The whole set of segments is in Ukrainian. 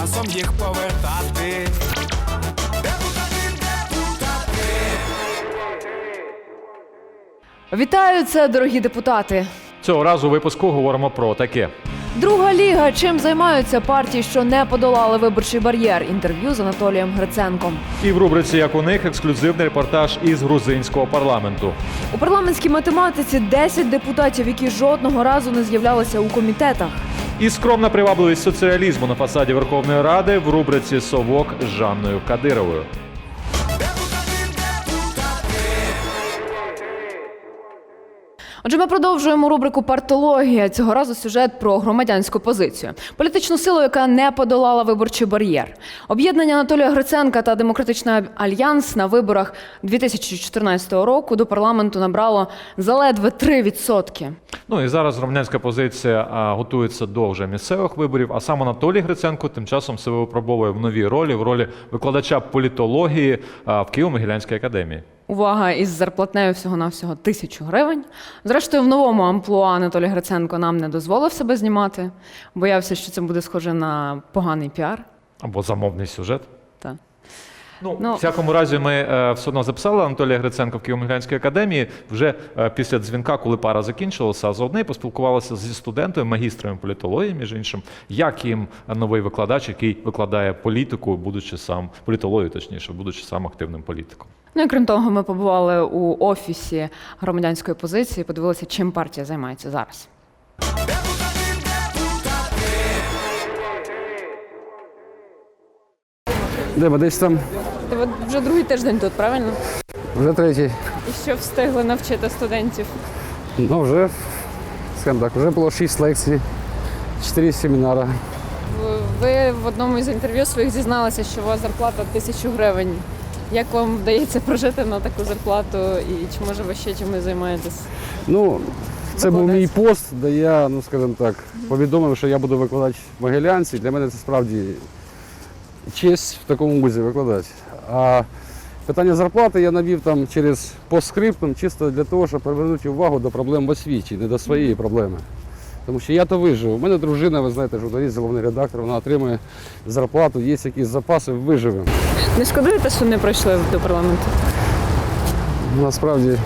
часом їх повертати. Вітаю, це дорогі депутати. Цього разу у випуску говоримо про таке. Друга ліга. Чим займаються партії, що не подолали виборчий бар'єр? Інтерв'ю з Анатолієм Гриценком. І в рубриці як у них ексклюзивний репортаж із грузинського парламенту. У парламентській математиці 10 депутатів, які жодного разу не з'являлися у комітетах. І скромна привабливість соціалізму на фасаді Верховної Ради в рубриці Совок з Жанною Кадировою. Отже, ми продовжуємо рубрику Партологія. Цього разу сюжет про громадянську позицію, політичну силу, яка не подолала виборчий бар'єр. Об'єднання Анатолія Гриценка та Демократичний альянс на виборах 2014 року до парламенту набрало заледве 3%. Ну і зараз громадянська позиція готується до вже місцевих виборів. А сам Анатолій Гриценко тим часом себе випробовує в новій ролі в ролі викладача політології в Києво-Могилянській академії. Увага із зарплатнею всього навсього тисячу гривень. Зрештою, в новому амплуа Анатолій Гриценко нам не дозволив себе знімати. Боявся, що це буде схоже на поганий піар. Або замовний сюжет. Ну, Ну. в всякому разі, ми е, все одно записали Анатолія Гриценка в Києво-Могилянській академії вже е, після дзвінка, коли пара закінчилася. А заодно й поспілкувалися зі студентами, магістрами політології, між іншим, як їм новий викладач, який викладає політику, будучи сам політологію, точніше, будучи сам активним політиком. Ну і крім того, ми побували у офісі громадянської позиції, подивилися, чим партія займається зараз. Де десь там Ти от вже другий тиждень тут, правильно? вже третій. І що встигли навчити студентів? Ну вже, скажімо так, вже було шість лекцій, чотири семінари. Ви в одному із інтерв'ю своїх зізналися, що у вас зарплата тисячу гривень. Як вам вдається прожити на таку зарплату і чи може ви ще чимось займаєтесь? Ну, це був мій пост, де я, ну скажімо так, повідомив, що я буду викладач в Могилянці. Для мене це справді честь в такому вузі викладати. А питання зарплати я навів там через постскриптум, чисто для того, щоб привернути увагу до проблем в освіті, не до своєї проблеми. Тому що я то вижив. У мене дружина, ви знаєте, журналіст, головний редактор, вона отримує зарплату, є якісь запаси, виживемо. Не шкодуєте, що не пройшли до парламенту? Насправді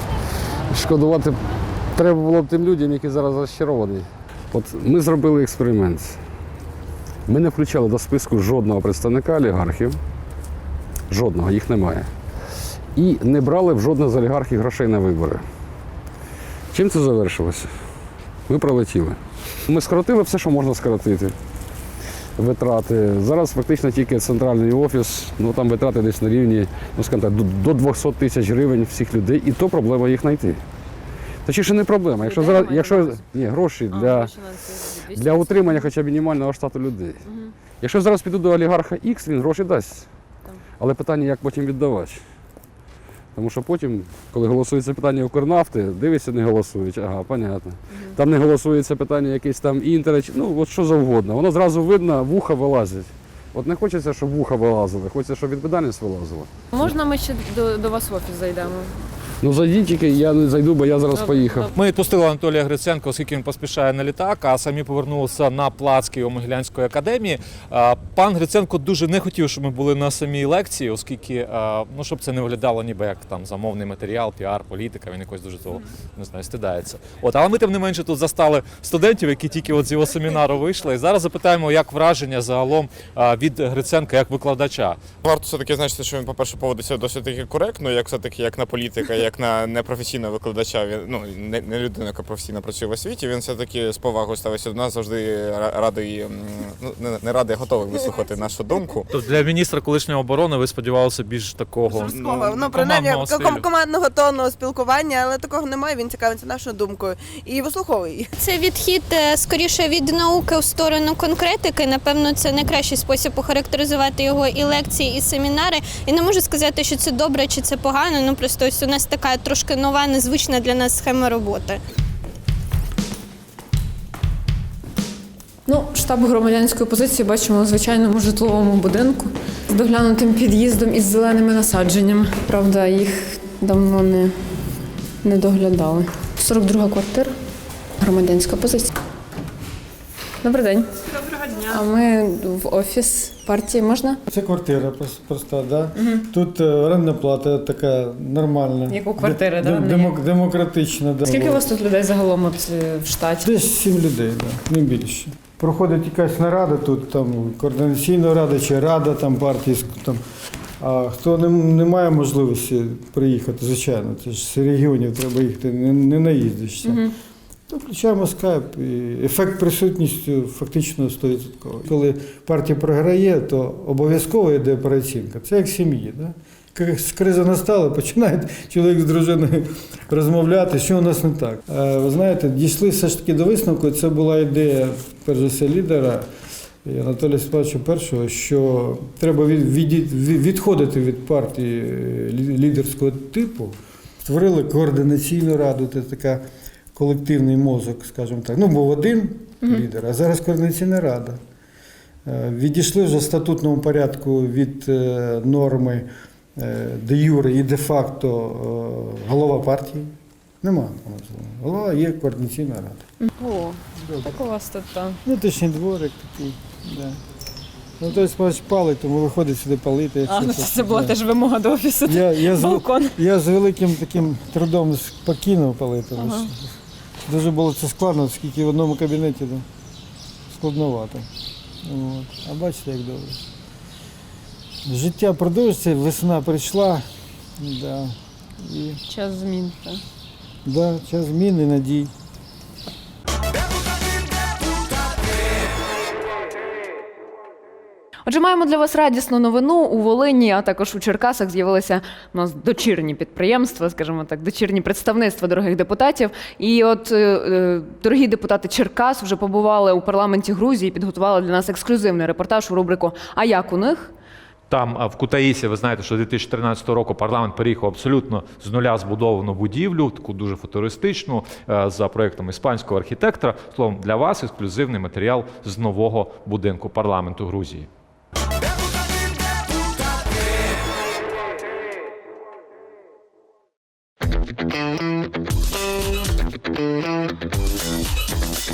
шкодувати треба було б тим людям, які зараз розчаровані. От ми зробили експеримент. Ми не включали до списку жодного представника олігархів. Жодного, їх немає. І не брали в жодного з олігархів грошей на вибори. Чим це завершилося? Ми пролетіли. Ми скоротили все, що можна скоротити. Витрати. Зараз фактично тільки центральний офіс, ну там витрати десь на рівні, ну скажімо так, до- до 200 тисяч гривень всіх людей, і то проблема їх знайти. Точніше, не проблема. Якщо зараз, якщо ні, гроші для, для утримання хоча б мінімального штату людей. Якщо зараз піду до олігарха X, він гроші дасть. Але питання, як потім віддавати. Тому що потім, коли голосується питання Укрнафти, дивишся, не голосують. Ага, понятно. Там не голосується питання якесь там інтереч, ну от що завгодно. Воно зразу видно, вуха вилазить. От не хочеться, щоб вуха вилазили, хочеться, щоб відповідальність вилазила. Можна ми ще до, до вас в офіс зайдемо? Ну зайдіть тільки, я не зайду, бо я зараз поїхав. Ми відпустили Анатолія Гриценка, оскільки він поспішає на літак, а самі повернулися на плац Києво-Могилянської академії. Пан Гриценко дуже не хотів, щоб ми були на самій лекції, оскільки ну щоб це не виглядало ніби як там замовний матеріал, піар, політика. Він якось дуже того не знаю, стидається. От, але ми тим не менше тут застали студентів, які тільки от з його семінару вийшли. І зараз запитаємо, як враження загалом від Гриценка як викладача. Варто все-таки значити, що він, по-перше, поводиться досить таки коректно, як все-таки як на політика, як на непрофесійного викладача. Він ну не, не людина, яка професійно працює в освіті. Він все-таки з повагою ставиться до нас, завжди ра- радий, ну не, не радий, а готовий вислухати нашу думку. Тобто для міністра колишнього оборони ви сподівалися більш такого Жорсткого, ну принаймні командного стилю. командного тонного спілкування, але такого немає. Він цікавиться нашою думкою і вислуховує її. Це відхід е, скоріше від науки в сторону конкретики. Напевно, це найкращий спосіб охарактеризувати його і лекції, і семінари. І не можу сказати, що це добре чи це погано. Ну просто ось у нас така трошки нова, незвична для нас схема роботи. Ну, штаб громадянської позиції бачимо у звичайному житловому будинку з доглянутим під'їздом із зеленими насадженнями. Правда, їх давно не, не доглядали. 42 квартира, громадянська позиція. Добрий день. Доброго дня. А ми в офіс партії можна? Це квартира проста, да? Тут е, орендна плата така нормальна. Як у квартири, Де- да, де- демок- демократична. Да. Скільки у вас тут людей загалом от е, в штаті? Десь сім людей, да, не більше. Проходить якась нарада тут, там координаційна рада чи рада там партії. Там. А хто не, не має можливості приїхати, звичайно, це ж з регіонів треба їхати, не, не наїздишся. То включаємо скайп і ефект присутністю фактично 100%. Коли партія програє, то обов'язково йде переоцінка. Це як сім'ї. Да? Криза настала, починає чоловік з дружиною розмовляти, що у нас не так. Е, Ви знаєте, дійшли все ж таки до висновку. Це була ідея, перш за все, лідера Анатолія Степановича першого, що треба від, від- від- відходити від партії е, лідерського типу. Створили координаційну раду, це така колективний мозок, скажімо так. Ну, був один лідер, а зараз координаційна рада. Е, Відійшли вже в статутному порядку від е, норми е, де юре і де факто е, голова партії. Нема. Голова є координаційна рада. О, як у вас тут там? Внутрішній дворик такий. Да. Ну, спач палить, тому виходить сюди палити. А, ну це- це була теж вимога до офісу. Я, я, з, Балкон. я з великим таким трудом покинув палити. що Дуже було це складно, оскільки в одному кабінеті там складновато. От. А бачите, як добре. Життя продовжується, весна прийшла. Да. І Час змін. Так. да, час змін і надій. Отже, маємо для вас радісну новину. У Волині, а також у Черкасах з'явилися у нас дочірні підприємства, скажімо так, дочірні представництва дорогих депутатів. І от е, е, дорогі депутати Черкас вже побували у парламенті Грузії, підготували для нас ексклюзивний репортаж у рубрику А як у них? Там в Кутаїсі, ви знаєте, що 2013 року парламент переїхав абсолютно з нуля збудовану будівлю, таку дуже футуристичну, е, за проектом іспанського архітектора. Словом, для вас ексклюзивний матеріал з нового будинку парламенту Грузії.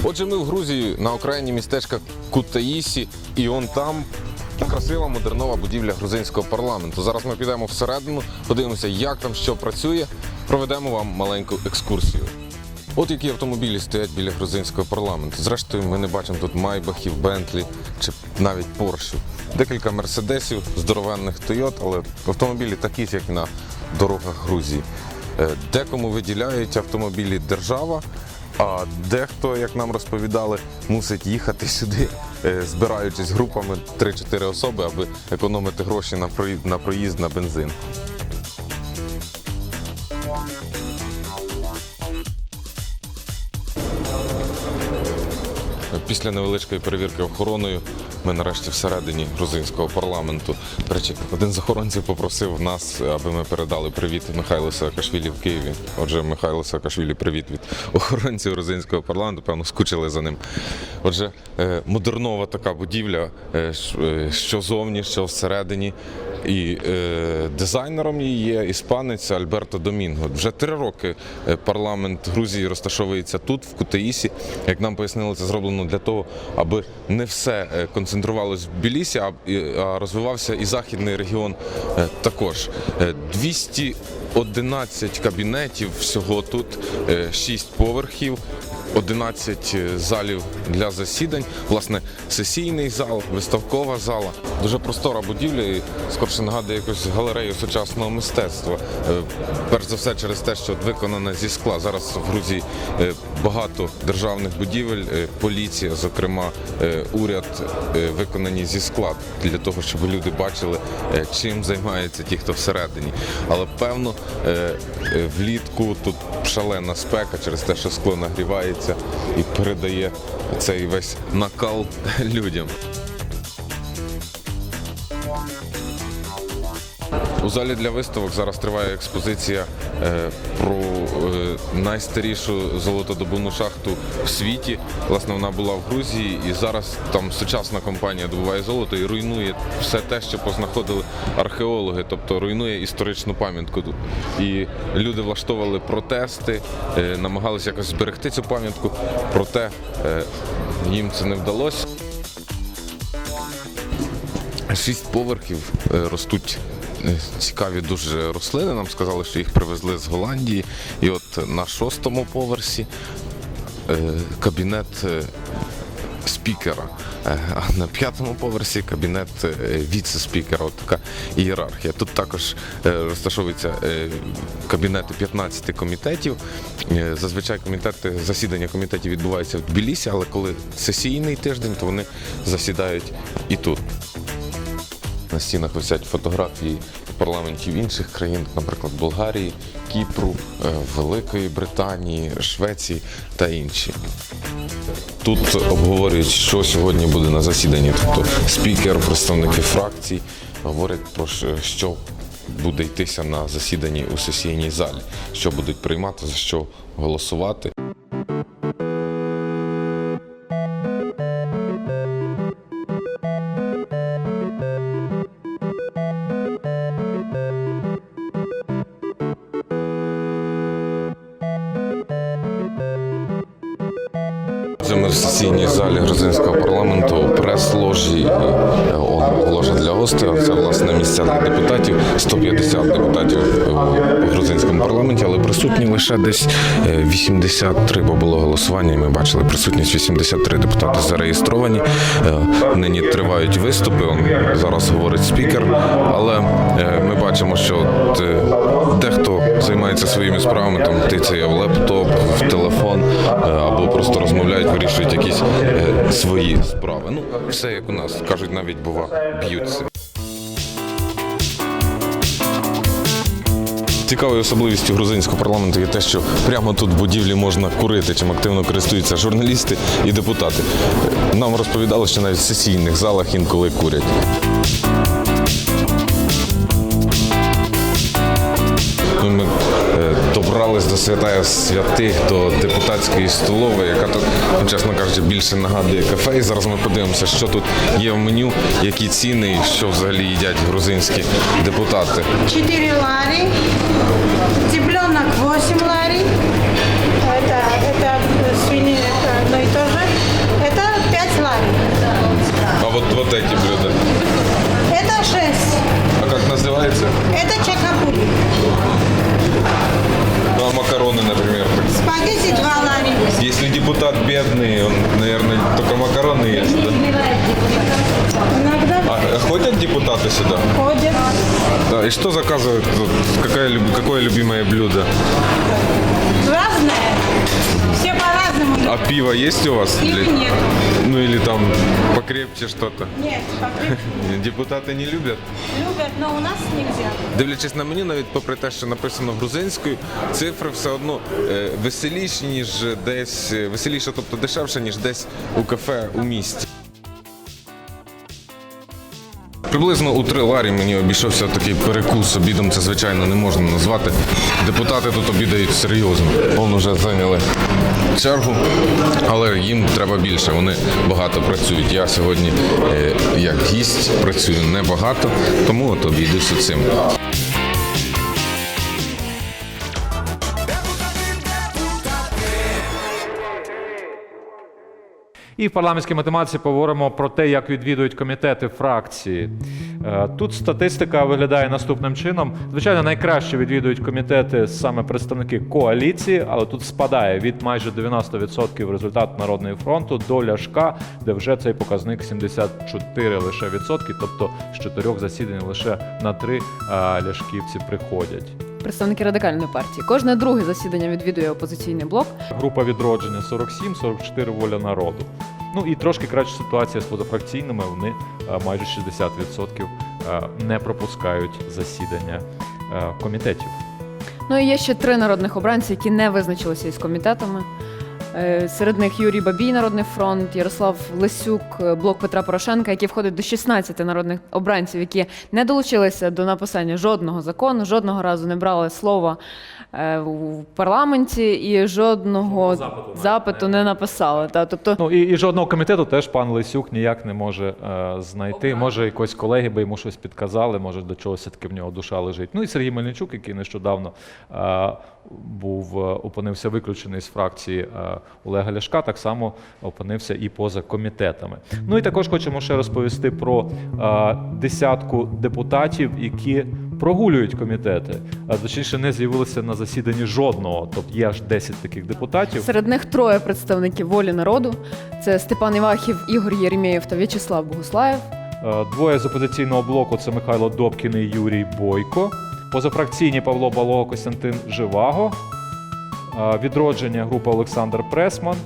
Отже, ми в Грузії на окраїні містечка Кутаїсі, і он там красива модернова будівля грузинського парламенту. Зараз ми підемо всередину, подивимося, як там що працює. Проведемо вам маленьку екскурсію. От які автомобілі стоять біля грузинського парламенту. Зрештою, ми не бачимо тут майбахів, бентлі чи навіть поршів. Декілька мерседесів, здоровенних Тойот, але автомобілі такі як на дорогах Грузії. Е, Декому виділяють автомобілі держава, а дехто, як нам розповідали, мусить їхати сюди, е, збираючись групами 3-4 особи, аби економити гроші на проїзд на, проїзд, на бензин. Після невеличкої перевірки охороною ми нарешті всередині грузинського парламенту. До речі, один з охоронців попросив нас, аби ми передали привіт Михайлу Саакашвілі в Києві. Отже, Михайло Саакашвілі, привіт від охоронців грузинського парламенту. Певно, скучили за ним. Отже, е, модернова така будівля, е, е, що зовні, що всередині. І е, дизайнером її є іспанець Альберто Домінго. Вже три роки парламент Грузії розташовується тут, в Кутаїсі. Як нам пояснили, це зроблено для того, аби не все е, концентрувалось в Білісі, а, розвивався і західний регіон е, також. Е, 211 кабінетів всього тут, 6 поверхів. 11 залів для засідань, власне, сесійний зал, виставкова зала. Дуже простора будівля і скорше нагадує якусь галерею сучасного мистецтва. Е, Перш за все через те, що виконана зі скла. Зараз в Грузії е, багато державних будівель, е, поліція, зокрема, е, уряд е, виконані зі скла для того, щоб люди бачили, е, чим займаються ті, хто всередині. Але певно е, е, влітку тут шалена спека через те, що скло нагрівається і передає цей весь накал людям. Залі для виставок зараз триває експозиція е, про е, найстарішу золотодобувну шахту в світі. Власне, вона була в Грузії, і зараз там сучасна компанія добуває золото і руйнує все те, що познаходили археологи, тобто руйнує історичну пам'ятку тут. І люди влаштовували протести, е, намагалися якось зберегти цю пам'ятку, проте їм це не вдалося. Шість поверхів ростуть цікаві дуже рослини. Нам сказали, що їх привезли з Голландії. І от на шостому поверсі е, кабінет е, спікера. Е, А на п'ятому поверсі кабінет віце-спікера. От така ієрархія. Тут також розташовуються кабінети 15 комітетів. Зазвичай комітети, засідання комітетів відбуваються в Тбілісі, але коли сесійний тиждень, то вони засідають і тут. На стінах висять фотографії парламентів інших країн, наприклад, Болгарії, Кіпру, е, Великої Британії, Швеції та інші. Тут обговорюють, що сьогодні буде на засіданні. Тобто спікер, представники фракцій говорять про що- що буде йтися на засіданні у сесійній залі, що будуть приймати, за що голосувати. Залі грузинського парламенту, прес-ложі, е, ложа для гостей. Це власне місця депутатів. 150 депутатів у грузинському парламенті, але присутні лише десь е, 83, бо було голосування. і Ми бачили присутність 83 депутати зареєстровані. Е, Нині тривають виступи. Зараз говорить спікер, але е, ми бачимо, що е, дехто займається своїми справами, там тицяє в в е, або просто розмовляють, вирішують якісь е, свої справи. Ну, все як у нас кажуть, навіть бува, б'ються. Цікавою особливістю грузинського парламенту є те, що прямо тут в будівлі можна курити, чим активно користуються журналісти і депутати. Нам розповідали, що навіть в сесійних залах інколи курять. Ну, Ми е, добрались до святая святих, до депутатської столової, яка тут, ну, чесно кажучи, більше нагадує кафе. І зараз ми подивимося, що тут є в меню, які ціни і що взагалі їдять грузинські депутати. Чотири лари, например. спагетти 2 лари, Если депутат бедный, он, наверное, только макароны ест, да? иногда А ходят депутаты сюда? ходят, Да, и что заказывают? Люб- какое любимое блюдо? разное, все по-разному, А пиво есть у вас? Или- нет. Ну или там покрепче что-то. нет, покрепче Депутати не люблять. любят, но у нас нельзя. Дивлячись на меню, навіть попри те, що написано грузинською, цифри все одно е, веселіші, ніж десь е, веселіше, тобто дешевше, ніж десь у кафе у місті. Приблизно у три ларі мені обійшовся такий перекус. Обідом це звичайно не можна назвати. Депутати тут обідають серйозно. Повно вже зайняли чергу, але їм треба більше. Вони багато працюють. Я сьогодні е, як гість працюю небагато, тому от обійдуся цим. І в парламентській математиці поговоримо про те, як відвідують комітети фракції. Е, Тут статистика виглядає наступним чином. Звичайно, найкраще відвідують комітети саме представники коаліції, але тут спадає від майже 90% результат Народного фронту до ляшка, де вже цей показник 74 лише відсотки, тобто з чотирьох засідань лише на три е, ляшківці приходять. Представники радикальної партії. Кожне друге засідання відвідує опозиційний блок. Група відродження 47, 44 воля народу. Ну і трошки краща ситуація з позафракційними. Вони е, майже 60% е, не пропускають засідання е, комітетів. Ну і є ще три народних обранці, які не визначилися із комітетами. Е, Серед них Юрій Бабій, Народний фронт, Ярослав Лисюк, е, блок Петра Порошенка, які входять до 16 народних обранців, які не долучилися до написання жодного закону, жодного разу не брали слова е, в парламенті і жодного запиту запиту не написали. Та тобто Ну і, і жодного комітету теж пан Лисюк ніяк не може е, знайти. Може, якось колеги би йому щось підказали, може до чогось все-таки в нього душа лежить. Ну і Сергій Мельничук, який нещодавно е, був опинився виключений з фракції е, Олега Ляшка так само опинився і поза комітетами. Ну і також хочемо ще розповісти про десятку депутатів, які прогулюють комітети, а точніше не з'явилися на засіданні жодного. Тобто є аж 10 таких депутатів. Серед них троє представників волі народу: це Степан Івахів, Ігор Єремєєв та В'ячеслав Богуслаєв. Двоє з опозиційного блоку це Михайло Добкін і Юрій Бойко. Позафракційні Павло Балого, Костянтин Живаго. Відродження група Олександр Пресман.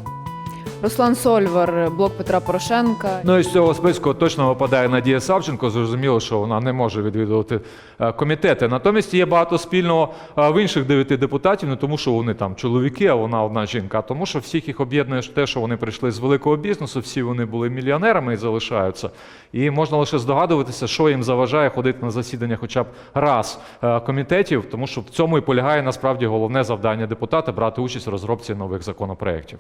Руслан Сольвар, блок Петра Порошенка. Ну і з цього списку точно випадає Надія Савченко. Зрозуміло, що вона не може відвідувати е, комітети. Натомість є багато спільного е, в інших дев'яти депутатів, не тому, що вони там чоловіки, а вона одна жінка, а тому, що всіх їх об'єднує те, що вони прийшли з великого бізнесу, всі вони були мільйонерами і залишаються. І можна лише здогадуватися, що їм заважає ходити на засідання хоча б раз е, комітетів, тому що в цьому і полягає насправді головне завдання депутата брати участь в розробці нових законопроєктів.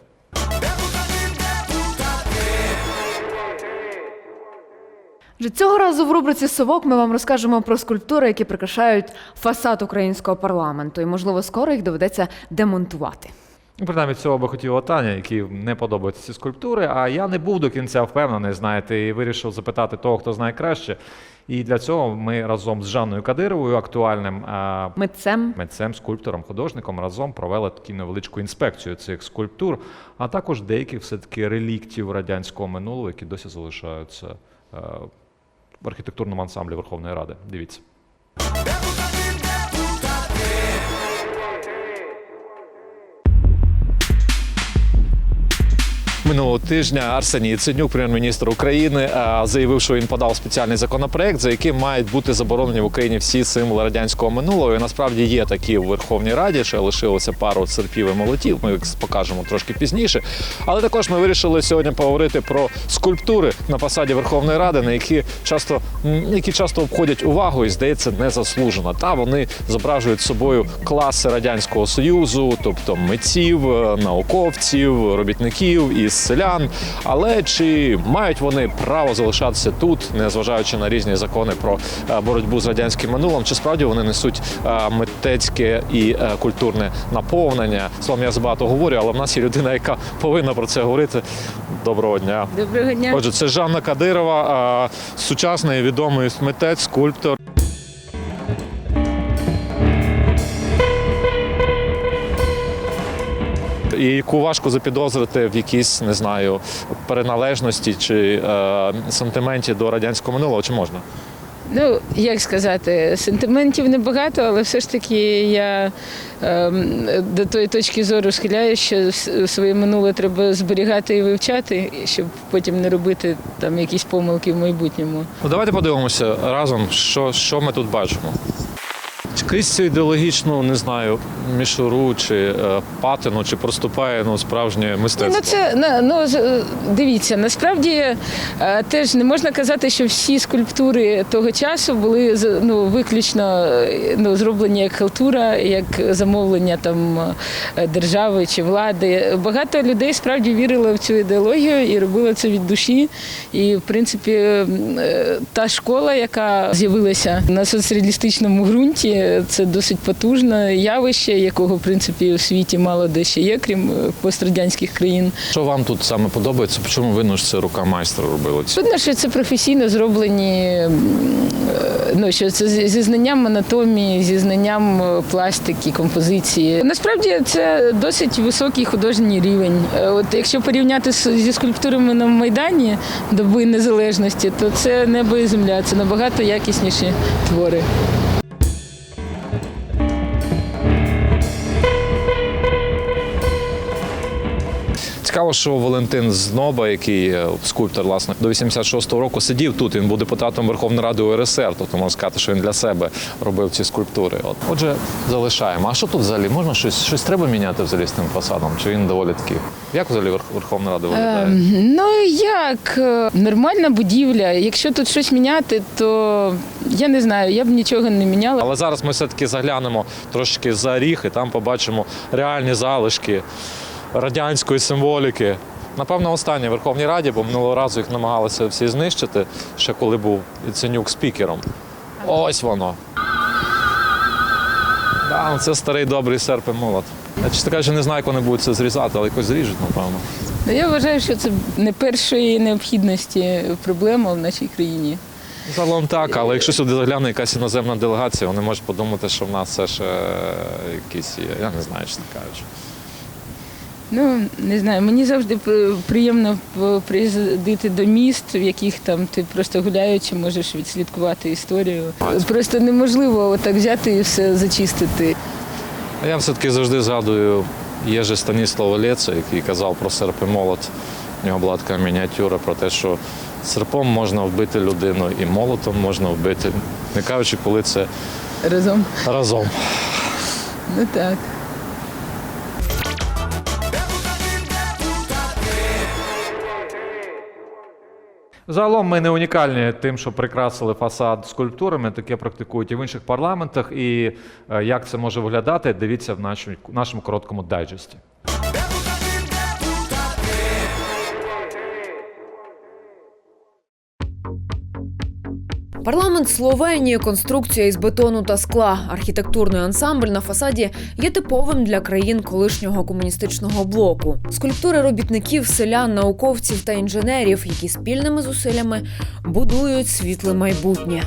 Вже цього разу в рубриці Совок ми вам розкажемо про скульптури, які прикрашають фасад українського парламенту, і можливо скоро їх доведеться демонтувати. Ну, принаймні, цього би хотіла Таня, якій не подобаються ці скульптури. А я не був до кінця впевнений, знаєте, і вирішив запитати того, хто знає краще. І для цього ми разом з Жанною Кадировою, актуальним а, Митцем митцем, скульптором, художником, разом провели таку невеличку інспекцію цих скульптур, а також деяких все-таки реліктів радянського минулого, які досі залишаються е, в архітектурному ансамблі Верховної Ради. Дивіться. Минулого тижня Арсеній Яценюк, прем'єр-міністр України, е, заявив, що він подав спеціальний законопроект, за яким мають бути заборонені в Україні всі символи радянського минулого. І насправді є такі в Верховній Раді, ще лишилося пару серпів і молотів. Ми їх покажемо трошки пізніше. Але також ми вирішили сьогодні поговорити про скульптури на фасаді Верховної Ради, на які часто які часто обходять увагу і здається незаслужено. Та вони зображують собою класи радянського союзу, тобто митців, е, науковців, робітників і селян. Але чи мають вони право залишатися тут, незважаючи на різні закони про е, боротьбу з радянським минулим? Чи справді вони несуть е, митецьке і е, культурне наповнення? Словом, я забагато говорю, але в нас є людина, яка повинна про це говорити. Доброго дня. Доброго дня. Отже, це Жанна Кадирова, сучасний відомий митець, скульптор. І яку важко запідозрити в якійсь, не знаю, переналежності чи е, сантименті до радянського минулого, чи можна? Ну, як сказати, сентиментів небагато, але все ж таки я ем, до тої точки зору схиляю, що своє минуле треба зберігати і вивчати, щоб потім не робити там якісь помилки в майбутньому. Ну, давайте подивимося разом, що, що ми тут бачимо. Крізь цю ідеологічну, не знаю, мішуру чи е, патину, чи проступає ну, справжнє Ні, мистецтво. ну це ну дивіться, насправді е, теж не можна казати, що всі скульптури того часу були ну, виключно е, ну, зроблені як халтура, як замовлення там держави чи влади. Багато людей справді вірили в цю ідеологію і робили це від душі. І в принципі, та школа, яка з'явилася на соцреалістичному ґрунті, це досить потужне явище, якого в принципі у світі мало де ще є, крім е, пострадянських країн. Що вам тут саме подобається? Чому видно, що це рука майстра робила? Видно, що це професійно зроблені, е, ну що це зі знанням анатомії, зі знанням е, пластики, композиції. Насправді це досить високий художній рівень. От якщо порівняти зі скульптурами на Майдані доби незалежності, то це небо і земля, це набагато якісніші твори. Цікаво, що Валентин Зноба, який е, скульптор, власне, до 86-го року сидів тут. Він був депутатом Верховної Ради УРСР, тобто можна сказати, що він для себе робив ці скульптури. От. Отже, залишаємо. А що тут взагалі? Можна щось, щось треба міняти взагалі з тим фасадом? Чи він доволі такий? Як взагалі Верх- Верховна Рада виглядає? Ем, Ну як е, нормальна будівля. Якщо тут щось міняти, то я не знаю, я б нічого не міняла. Але зараз ми все-таки заглянемо трошки за ріг і там побачимо реальні залишки радянської символіки. Напевно, останнє в Верховній Раді, бо минулого разу їх намагалися всі знищити, ще коли був Яценюк спікером. Ось воно. Да, ну це старий добрий серп і молот. Я чесно кажучи, не знаю, як вони будуть це зрізати, але якось зріжуть, напевно. Ну, я вважаю, що це не першої необхідності проблема в нашій країні. Загалом так, але якщо сюди загляне якась іноземна делегація, вони можуть подумати, що в нас все ще якісь є. Я не знаю, чесно кажучи. Ну, не знаю, мені завжди приємно приїздити до міст, в яких там ти просто гуляючи можеш відслідкувати історію. Просто неможливо отак взяти і все зачистити. А я все-таки завжди згадую Єжи Станіслава Лєца, який казав про серп і молот. У нього була така мініатюра про те, що серпом можна вбити людину і молотом можна вбити, не кажучи, коли це Разом. разом. Ну так. Загалом ми не унікальні тим, що прикрасили фасад скульптурами. Таке практикують і в інших парламентах. І е, як це може виглядати, дивіться в нашому, нашому короткому дайджесті. Парламент Словенії, конструкція із бетону та скла, архітектурний ансамбль на фасаді є типовим для країн колишнього комуністичного блоку. Скульптури робітників, селян, науковців та інженерів, які спільними зусиллями будують світле майбутнє.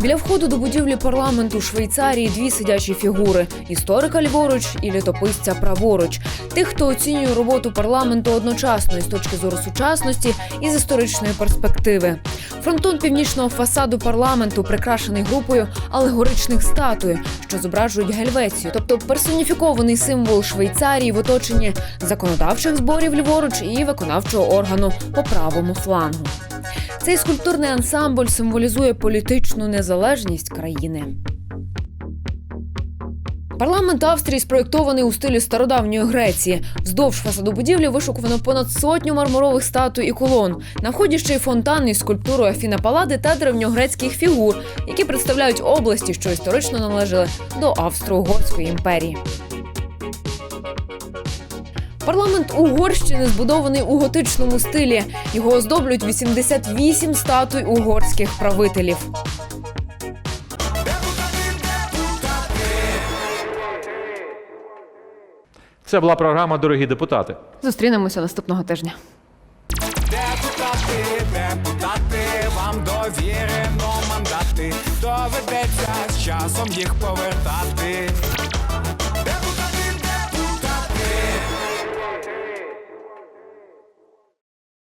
Біля входу до будівлі парламенту Швейцарії дві сидячі фігури: історика ліворуч і літописця праворуч. Тих, хто оцінює роботу парламенту одночасно і з точки зору сучасності і з історичної перспективи. Фронтон північного фасаду парламенту прикрашений групою алегоричних статуй, що зображують Гельвецію, тобто персоніфікований символ Швейцарії в оточенні законодавчих зборів ліворуч і виконавчого органу по правому флангу. Цей скульптурний ансамбль символізує політичну незалежність країни. Парламент Австрії спроєктований у стилі стародавньої Греції. Вздовж фасаду будівлі вишукувано понад сотню мармурових статуй і колон. На вході ще й фонтан із скульптурою Афіна Палади та древньогрецьких фігур, які представляють області, що історично належали до Австро-Угорської імперії. Парламент Угорщини збудований у готичному стилі. Його оздоблюють 88 статуй угорських правителів. Це була програма Дорогі депутати. Зустрінемося наступного тижня. Депутати, депутати, вам довірено мандати. Доведеться з часом їх повертати.